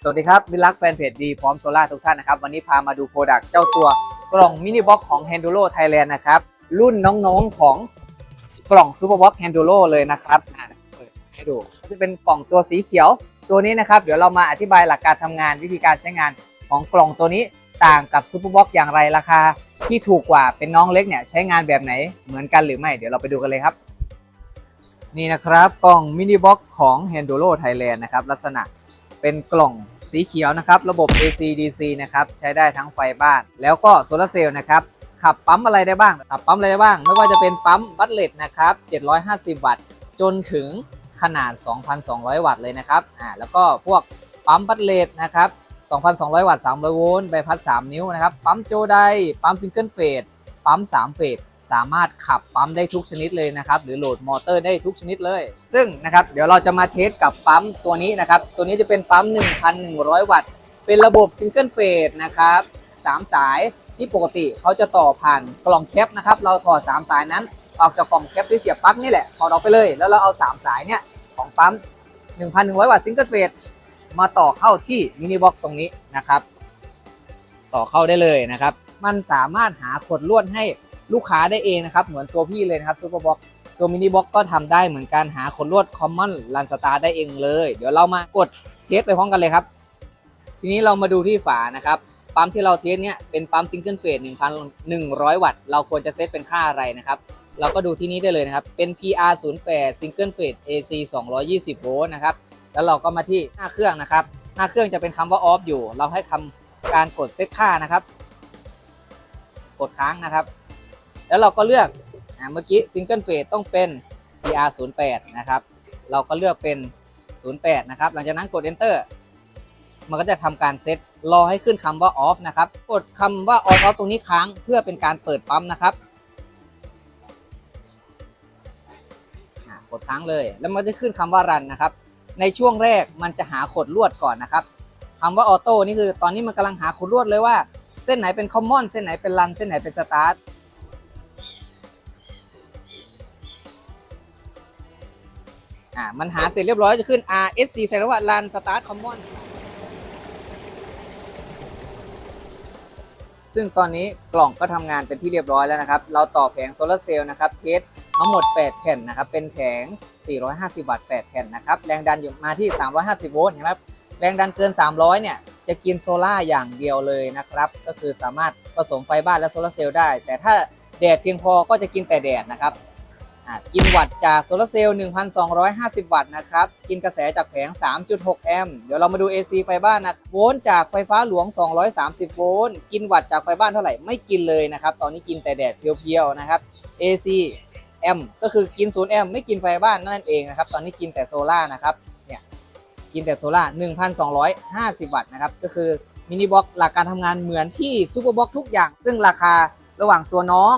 สวัสดีครับวิลักแฟนเพจดีพร้อมโซล่าทุกท่านนะครับ วันนี้พามาดูโปรดักต์เจ้าตัวกล่องมินิบ็อกของ h a n d u r o Thailand นะครับ รุ่นน้องๆของกล่องซูเปอร์บ็อก h a n d u r o เลยนะครับอ่าเปิดให้ดูก็จะเป็นกล่องตัวสีเขียว ตัวนี้นะครับ เดี๋ยวเรามาอธิบายหลักการทำงานวิธีการใช้งานของกล่องตัวนี้ต่างกับซูเปอร์บ็อกอย่างไรราคา ที่ถูกกว่าเป็นน้องเล็กเนี่ยใช้งานแบบไหนเหมือนกันหรือไม่เดี๋ยวเราไปดูกันเลยครับ นี่นะครับกล่องมินิบ็อกของ h a n d u r o Thailand นะครับลักษณะ เป็นกล่องสีเขียวนะครับ ระบบ AC DC นะครับ ใช้ได้ทั้งไฟบ้าน แล้วก็โซลาเซลล์นะครับ ขับปั๊มอะไรได้บ้าง ขับปั๊มอะไรได้บ้าง ไม่ว่าจะเป็นปั๊มบัตเลตนะครับ 750 วัตต์ จนถึงขนาด 2,200 วัตต์เลยนะครับ อ่า แล้วก็พวกปั๊มบัตเลตนะครับ 2,200 วัตต์300โวลต์ ใบพัด 3 นิ้วนะครับ ปั๊มโจได ปั๊มซิงเกิลเฟส ปั๊ม 3 เฟส สามารถขับปั๊มได้ทุกชนิดเลยนะครับ หรือโหลดมอเตอร์ได้ทุกชนิดเลย ซึ่งนะครับเดี๋ยวเราจะมาเทสกับปั๊มตัวนี้นะครับ ตัวนี้จะเป็นปั๊ม 1,100 วัตต์ เป็นระบบซิงเกิลเฟสนะครับ3สายที่ปกติเขาจะต่อผ่านกล่องแคปนะครับ เราถอด 3 สายนั้น ออกจากกล่องแคปที่เสียบปลั๊กนี่แหละถอดออกไปเลย แล้วเราเอา 3 สายเนี่ยของปั๊ม 1,100 วัตต์ซิงเกิลเฟสมาต่อเข้าที่มินิบ็อกตรงนี้นะครับ ต่อเข้าได้เลยนะครับ มันสามารถหาขดลวดให้ ลูกค้าได้เองนะครับ เหมือนตัวพี่เลยนะครับซูเปอร์บ็อกตัวมินิบ็อกก็ทำได้เหมือนกันหาขดลวดคอมมอนลันสตาร์ได้เองเลย เดี๋ยวเรามากดเทสไปพร้อมกันเลยครับ ทีนี้เรามาดูที่ฝานะครับปั๊มที่เราเทสเนี่ยเป็นปั๊มซิงเกิลเฟส1,100 วัตต์ เราควรจะเซตเป็นค่าอะไรนะครับ เราก็ดูที่นี้ได้เลยนะครับ เป็น PR 0 8 Single Phase AC 220 โวลต์นะครับ แล้วเราก็มาที่หน้าเครื่องนะครับ หน้าเครื่องจะเป็นคำว่า off อยู่ เราให้ทำการกดเซตค่านะครับ กดค้างนะครับ แล้วเราก็เลือกอเมื่อกี้ Single Phase ต้องเป็น PR 0 8นะครับ เราก็เลือกเป็น 08 นะครับ หลังจากนั้นกด enter มันก็จะทำการเซตรอให้ขึ้นคำว่า off นะครับ กดคำว่า on off ตรงนี้ค้างเพื่อเป็นการเปิดปั๊มนะครับอ่ากดค้างเลย แล้วมันจะขึ้นคำว่า run นะครับ ในช่วงแรกมันจะหาขดลวดก่อนนะครับคำว่าออโต้นี่คือตอนนี้มันกำลังหาขดลวดเลยว่า เส้นไหนเป็นคอมมอนเส้นไหนเป็นรันเส้นไหนเป็นสตาร์ท อ่ามันหาเสร็จเรียบร้อยจะขึ้น RSC แสดงว่า Run Start Common ซึ่งตอนนี้กล่องก็ทำงานเป็นที่เรียบร้อยแล้วนะครับ เราต่อแผงโซลาร์เซลล์นะครับเทสทั้งหมด 8 แผ่นนะครับ เป็นแผง 450 วัตต์ 8 แผ่นนะครับ แรงดันอยู่มาที่ 350 โวลต์เห็นไหมครับ แรงดันเกิน 300 เนี่ย จะกินโซล่าอย่างเดียวเลยนะครับ ก็คือสามารถผสมไฟบ้านและโซลาร์เซลล์ได้ แต่ถ้าแดดเพียงพอก็จะกินแต่แดดนะครับ กินวัตต์จากโซลาร์เซลล์ 1,250 วัตต์นะครับ กินกระแสจากแผง 3.6 แอมป์ เดี๋ยวเรามาดู AC ไฟบ้านนะ โวลต์จากไฟฟ้าหลวง 230 โวลต์ กินวัตต์จากไฟบ้านเท่าไหร่ ไม่กินเลยนะครับ ตอนนี้กินแต่แดดเพียวๆ นะครับ AC แอมป์ก็คือกิน 0 แอมป์ไม่กินไฟบ้านนั่นเองนะครับ ตอนนี้กินแต่โซล่าร์นะครับ เนี่ย กินแต่โซล่าร์1,250 วัตต์นะครับ ก็คือมินิบ็อกหลักการทำงานเหมือนที่ซูเปอร์บ็อกทุกอย่าง ซึ่งราคาระหว่างตัวน้อง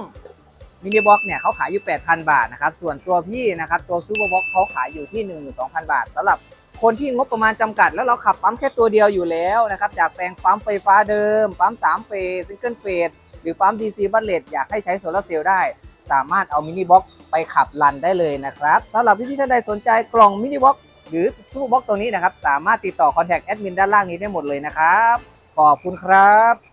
มินิบ็อกเนี่ยเขาขายอยู่ 8,000 บาทนะครับ ส่วนตัวพี่นะครับตัวซูเปอร์บ็อกเขาขายอยู่ที่ 12,000 บาทสำหรับคนที่งบประมาณจำกัด แล้วเราขับปั๊มแค่ตัวเดียวอยู่แล้วนะครับจากแปลงปั๊มไฟฟ้าเดิม ปั๊ม3เฟสซิงเกิลเฟสหรือปั๊ม DC บัตเลตอยากให้ใช้โซลาร์เซลล์ได้ สามารถเอามินิบ็อกไปขับรันได้เลยนะครับสำหรับพี่ๆท่านใดสนใจกล่องมินิบ็อกหรือซูเปอร์บ็อกตัวนี้นะครับสามารถติดต่อคอนแทคแอดมินด้านล่างนี้ได้หมดเลยนะครับขอบคุณครับ